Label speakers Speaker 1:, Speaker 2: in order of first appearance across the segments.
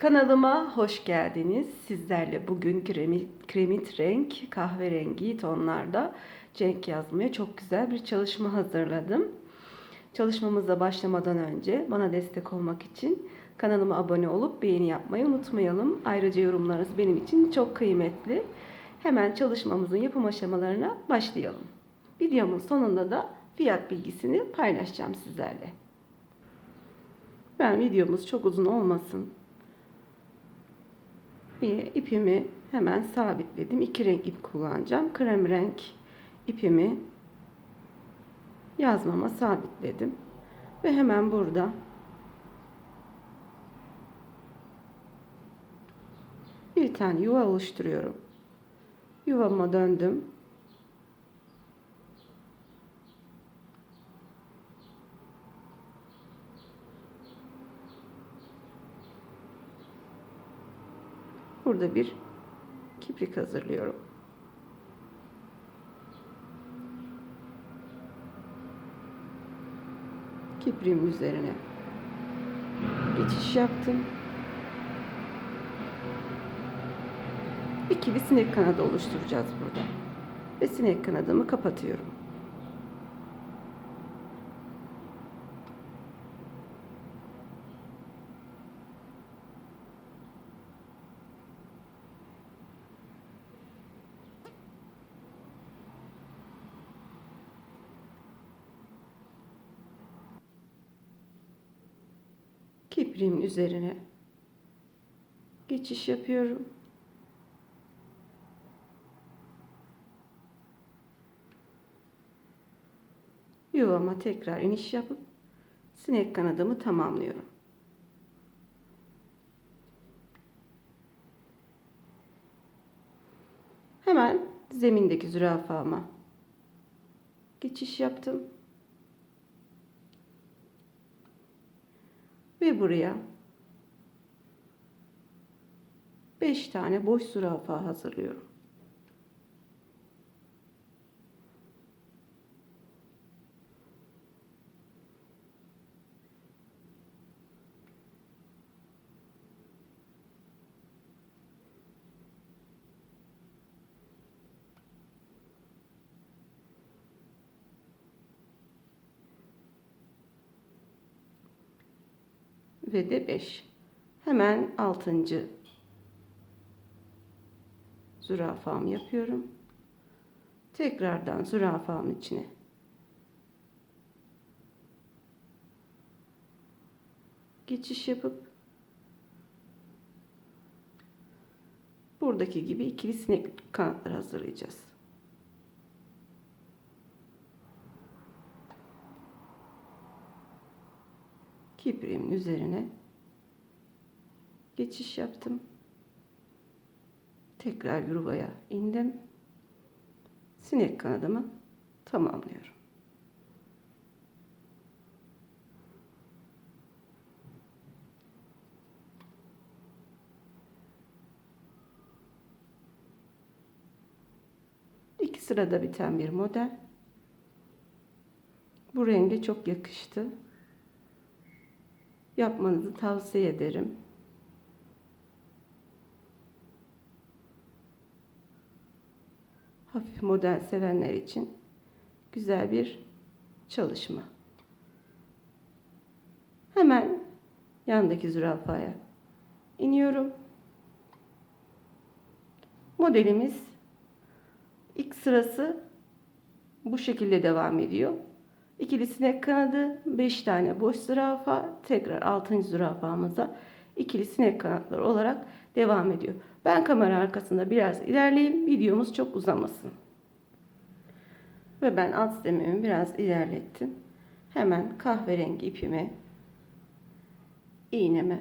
Speaker 1: Kanalıma hoş geldiniz. Sizlerle bugün kremi, kremit renk, kahverengi tonlarda cenk yazmaya çok güzel bir çalışma hazırladım. Çalışmamıza başlamadan önce bana destek olmak için kanalıma abone olup beğeni yapmayı unutmayalım. Ayrıca yorumlarınız benim için çok kıymetli. Hemen çalışmamızın yapım aşamalarına başlayalım. Videomun sonunda da fiyat bilgisini paylaşacağım sizlerle. Ben videomuz çok uzun olmasın bir ipimi hemen sabitledim. İki renk ip kullanacağım. Krem renk ipimi yazmama sabitledim. Ve hemen burada bir tane yuva oluşturuyorum. Yuvama döndüm. Burada bir kiprik hazırlıyorum. Kipriğin üzerine geçiş yaptım. İkili sinek kanadı oluşturacağız burada. Ve sinek kanadımı kapatıyorum. Kipriğimin üzerine geçiş yapıyorum. Yuvama tekrar iniş yapıp sinek kanadımı tamamlıyorum. Hemen zemindeki zürafama geçiş yaptım. Ve buraya 5 tane boş zürafa hazırlıyorum. Ve de 5. Hemen 6. zürafamı yapıyorum. Tekrardan zürafamın içine geçiş yapıp buradaki gibi ikili sinek kanatları hazırlayacağız. Kipriğimin üzerine geçiş yaptım. Tekrar yuvaya indim. Sinek kanadımı tamamlıyorum. İki sırada biten bir model. Bu renge çok yakıştı yapmanızı tavsiye ederim. Hafif model sevenler için güzel bir çalışma. Hemen yandaki zürafaya iniyorum. Modelimiz ilk sırası bu şekilde devam ediyor. İkili sinek kanadı, 5 tane boş zürafa, tekrar 6. zürafamıza ikili sinek kanatları olarak devam ediyor. Ben kamera arkasında biraz ilerleyeyim. Videomuz çok uzamasın. Ve ben alt sistemimi biraz ilerlettim. Hemen kahverengi ipimi iğneme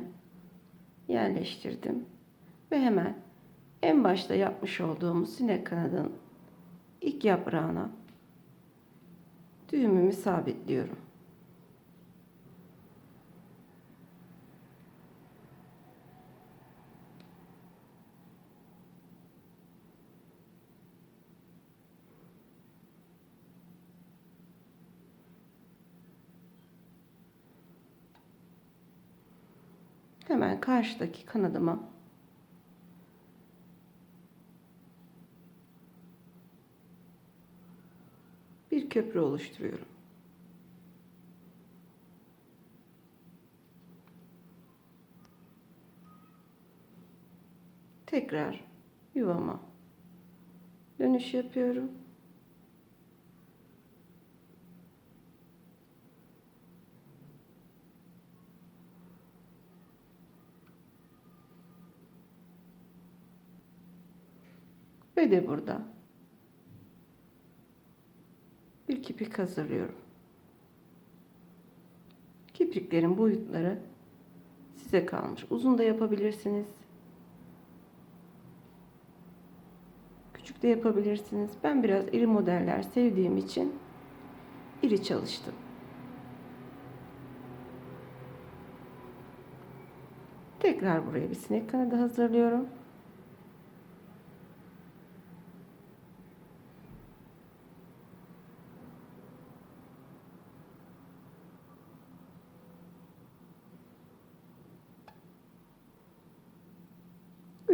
Speaker 1: yerleştirdim. Ve hemen en başta yapmış olduğumuz sinek kanadının ilk yaprağına düğümümü sabitliyorum. Hemen karşıdaki kanadıma köprü oluşturuyorum. Tekrar yuvama dönüş yapıyorum. Ve de burada bir kiprik hazırlıyorum. Kipriklerin boyutları size kalmış. Uzun da yapabilirsiniz. Küçük de yapabilirsiniz. Ben biraz iri modeller sevdiğim için iri çalıştım. Tekrar buraya bir sinek kanadı hazırlıyorum.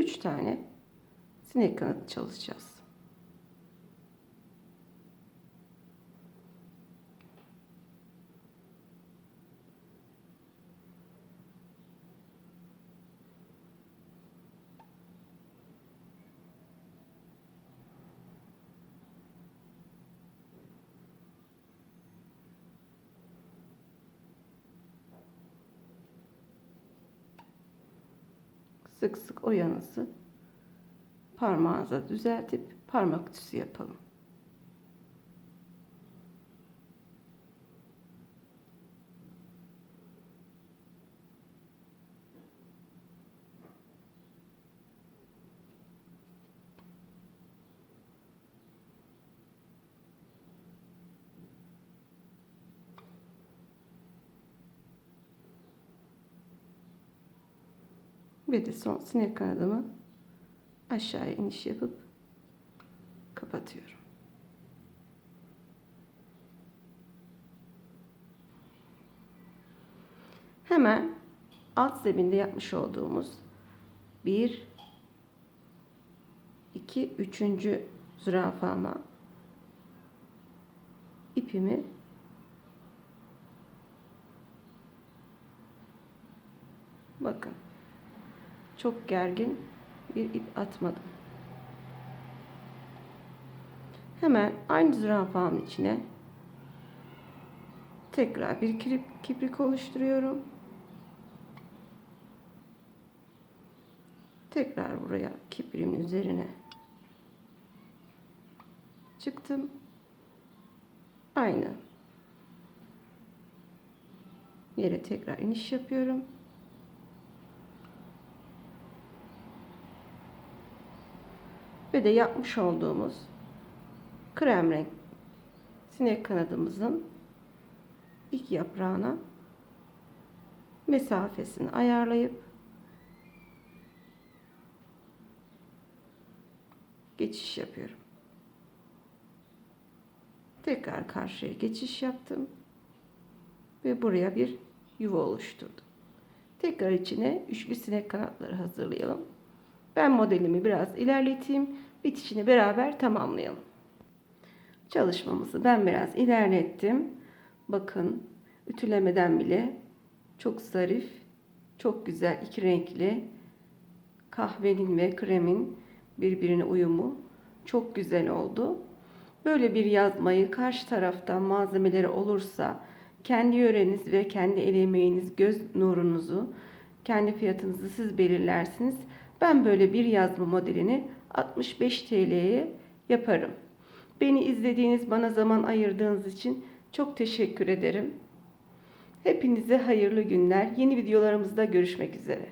Speaker 1: Üç tane sinek kanadı çalışacağız. Sık sık o yanısı parmağınıza düzeltip parmak ütüsü yapalım. Ve de son sinek kanadımı aşağıya iniş yapıp kapatıyorum. Hemen alt zeminde yapmış olduğumuz bir, iki, üçüncü zürafama ipimi bakın çok gergin bir ip atmadım. Hemen aynı zürafanın içine tekrar bir kirip, kiprik oluşturuyorum. Tekrar buraya kipriğimin üzerine çıktım. Aynı yere tekrar iniş yapıyorum. Ve de yapmış olduğumuz krem renk sinek kanadımızın ilk yaprağına mesafesini ayarlayıp geçiş yapıyorum. Tekrar karşıya geçiş yaptım ve buraya bir yuva oluşturdum. Tekrar içine üçlü sinek kanatları hazırlayalım. Ben modelimi biraz ilerleteyim. Bitişini beraber tamamlayalım. Çalışmamızı ben biraz ilerlettim. Bakın ütülemeden bile çok zarif, çok güzel iki renkli kahvenin ve kremin birbirine uyumu çok güzel oldu. Böyle bir yazmayı karşı taraftan malzemeleri olursa kendi yöreniz ve kendi el emeğiniz, göz nurunuzu, kendi fiyatınızı siz belirlersiniz. Ben böyle bir yazma modelini 65 TL'ye yaparım. Beni izlediğiniz, bana zaman ayırdığınız için çok teşekkür ederim. Hepinize hayırlı günler. Yeni videolarımızda görüşmek üzere.